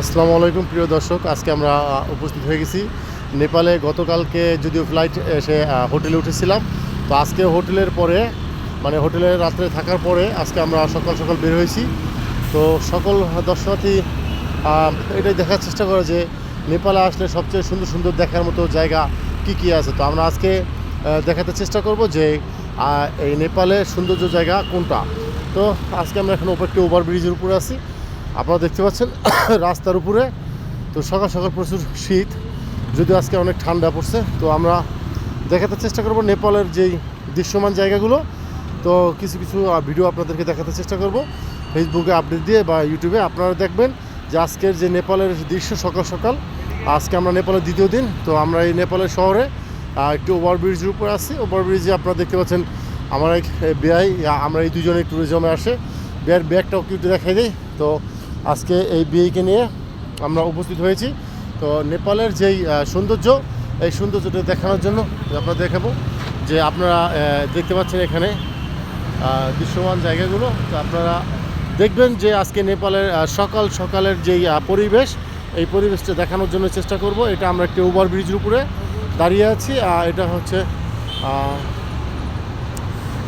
আসসালামু আলাইকুম, প্রিয় দর্শক। আজকে আমরা উপস্থিত হয়ে গেছি নেপালে। গতকালকে যদিও ফ্লাইট এসে হোটেলে উঠেছিলাম, তো আজকে হোটেলের পরে মানে হোটেলে রাত্রে থাকার পরে আজকে আমরা সকাল সকাল বের হয়েছি। তো সকল দর্শনার্থী এটাই দেখার চেষ্টা করে যে নেপালে আসলে সবচেয়ে সুন্দর সুন্দর দেখার মতো জায়গা কি কি আছে। তো আমরা আজকে দেখাতে চেষ্টা করব যে এই নেপালের সৌন্দর্য জায়গা কোনটা। তো আজকে আমরা এখন একটি ওভারব্রিজের উপরে আছি। আপনারা দেখতে পাচ্ছেন রাস্তার উপরে, তো সকাল সকাল প্রচুর শীত, যদিও আজকে অনেক ঠান্ডা পড়ছে, তো আমরা দেখাতে চেষ্টা করব নেপালের যেই দৃশ্যমান জায়গাগুলো, তো কিছু কিছু ভিডিও আপনাদেরকে দেখাতে চেষ্টা করব ফেসবুকে আপডেট দিয়ে বা ইউটিউবে আপনারা দেখবেন যে আজকের যে নেপালের দৃশ্য সকাল সকাল, আজকে আমরা নেপালের দ্বিতীয় দিন, তো আমরা এই নেপালের শহরে একটু ওভারব্রিজের উপরে আছি ওভারব্রিজে আপনারা দেখতে পাচ্ছেন আমার এক বিআই, আমরা এই দুজনে ট্যুরিজমে আসে বিয়ের ব্যাগটাও একটু দেখাই দিই, তো আজকে এই বিয়েকে নিয়ে আমরা উপস্থিত হয়েছি। তো নেপালের যেই সৌন্দর্য, এই সৌন্দর্যটা দেখানোর জন্য আপনারা দেখাবো। যে আপনারা দেখতে পাচ্ছেন এখানে দৃশ্যমান জায়গাগুলো। তো আপনারা দেখবেন যে আজকে নেপালের সকাল সকালের যেই পরিবেশ, এই পরিবেশটা দেখানোর জন্য চেষ্টা করব। এটা আমরা একটি ওভার ব্রিজের উপরে দাঁড়িয়ে আছি। এটা হচ্ছে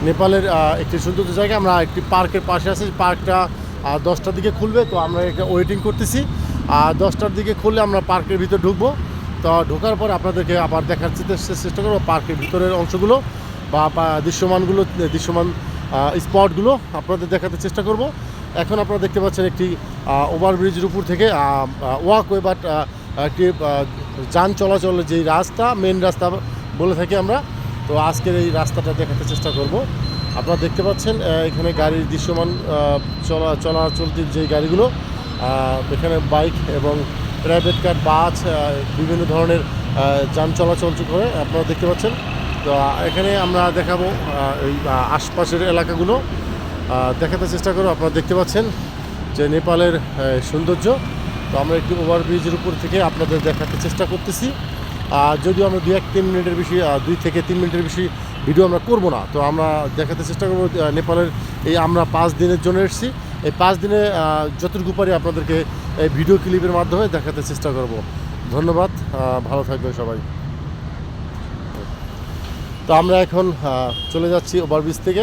নেপালের একটি সৌন্দর্য জায়গা। আমরা একটি পার্কের পাশে আছি। পার্কটা আহ, দশটার দিকে খুলবে তো আমরা এটা ওয়েটিং করতেছি। আর দশটার দিকে খুললে আমরা পার্কের ভিতর ঢুকবো। তো ঢোকার পর আপনাদেরকে আবার দেখার চেষ্টা- করব পার্কের ভিতরের অংশগুলো বা দৃশ্যমানগুলো দৃশ্যমান স্পটগুলো আপনাদের দেখাতে চেষ্টা করব। এখন আপনারা দেখতে পাচ্ছেন একটি ওভারব্রিজের উপর থেকে ওয়াকওয়ে বাট একটি যান চলাচলের যেই রাস্তা মেন রাস্তা বলে থাকি আমরা। তো আজকের এই রাস্তাটা দেখাতে চেষ্টা করব। আপনারা দেখতে পাচ্ছেন এখানে গাড়ির দৃশ্যমান চলা চলাচলতির যে গাড়িগুলো এখানে বাইক এবং প্রাইভেট কার বাস বিভিন্ন ধরনের যান চলাচল করে, আপনারা দেখতে পাচ্ছেন। তো এখানে আমরা দেখাবো এই আশপাশের এলাকাগুলো। দেখাতে চেষ্টা করব আপনারা দেখতে পাচ্ছেন যে নেপালের সৌন্দর্য। তো আমরা একটু ওভারব্রিজের উপর থেকে আপনাদের দেখাতে চেষ্টা করতেছি। যদিও আমরা দুই এক তিন মিনিটের বেশি দুই থেকে তিন মিনিটের বেশি ভিডিও আমরা করব না। তো আমরা দেখাতে চেষ্টা করব নেপালের এই আমরা পাঁচ দিনের জন্য এসেছি। এই পাঁচ দিনে যতটুকু পারি আপনাদেরকে এই ভিডিও ক্লিপের মাধ্যমে দেখাতে চেষ্টা করব। ধন্যবাদ ভালো থাকবেন সবাই। তো আমরা এখন চলে যাচ্ছি ওভারব্রিজ থেকে।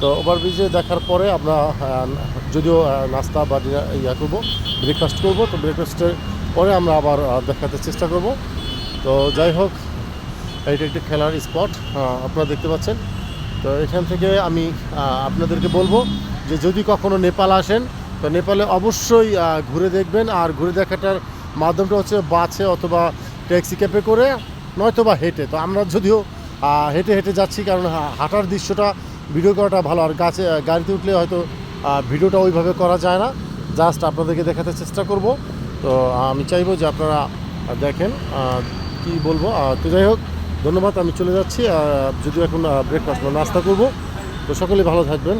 তো ওভারব্রিজে দেখার পরে আমরা যদিও নাস্তা বা ইয়া করব ব্রেকফাস্ট করব। তো ব্রেকফাস্টের পরে আমরা আবার দেখাতে চেষ্টা করব। তো যাই হোক এটা একটি খেলার স্পট আপনারা দেখতে পাচ্ছেন। তো এখান থেকে আমি আপনাদেরকে বলব যে যদি কখনো নেপাল আসেন, তো নেপালে অবশ্যই ঘুরে দেখবেন। আর ঘুরে দেখাটার মাধ্যমটা হচ্ছে বাসে অথবা ট্যাক্সি ক্যাবে করে, নয়তো বা হেঁটে। তো আমরা যদিও হেঁটে হেঁটে যাচ্ছি, কারণ হাঁটার দৃশ্যটা ভিডিও করাটা ভালো। আর গাছে গাড়িতে উঠলে হয়তো ভিডিওটা ওইভাবে করা যায় না। জাস্ট আপনাদেরকে দেখাতে চেষ্টা করব। তো আমি চাইব যে আপনারা দেখেন কি বলব? তো যাই হোক, ধন্যবাদ, আমি চলে যাচ্ছি, আর যদি এখন ব্রেকফাস্ট বা নাস্তা করব, তো সকলেই ভালো থাকবেন।